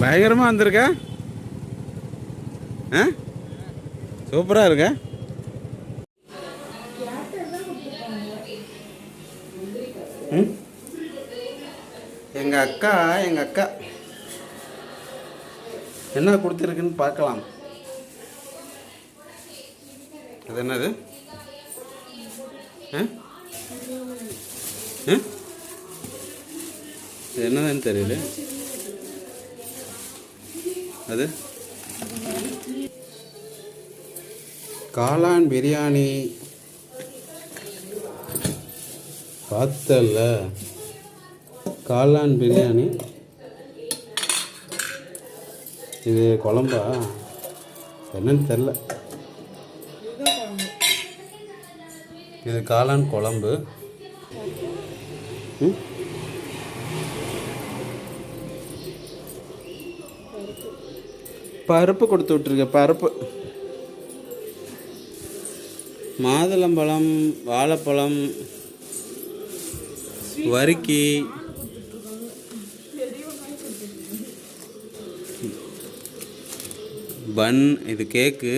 பயங்கரமாக வந்திருக்க? ஆ? சூப்பராக இருக்க. ம்? எங்கள் அக்கா எங்கள் அக்கா. என்ன கொடுத்துருக்குன்னு பார்க்கலாம். அது என்னது? ஆ? ஆ? என்னதுன்னு தெரியல. அது? காளான் பிரியாணி. பார்த்தல காளான் பிரியாணி. இது குழம்பா? என்னன்னு தெரில இது காளான் குழம்பு. ம்? பருப்பு கொடுத்து விட்ருக்க பருப்பு. மாதுளம்பழம் வாழைப்பழம் வரிக்கி பன் இது கேக்கு.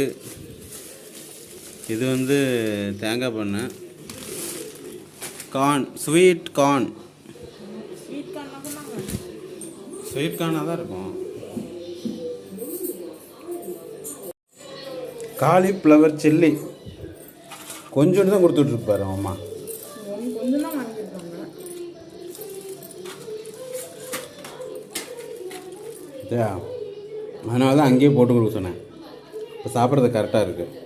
இது வந்து தேங்காய் பண்ணு. கார்ன் ஸ்வீட் கார்ன் ஸ்வீட் கார்னாக தான் இருக்கும். Cauliflower chilli. கொஞ்சோண்டு தான் கொடுத்துட்ருப்பாரு அம்மா. அதனால தான் அங்கேயே போட்டு கொடுக்க சொன்னேன். இப்போ சாப்பிட்றது கரெக்டாக இருக்குது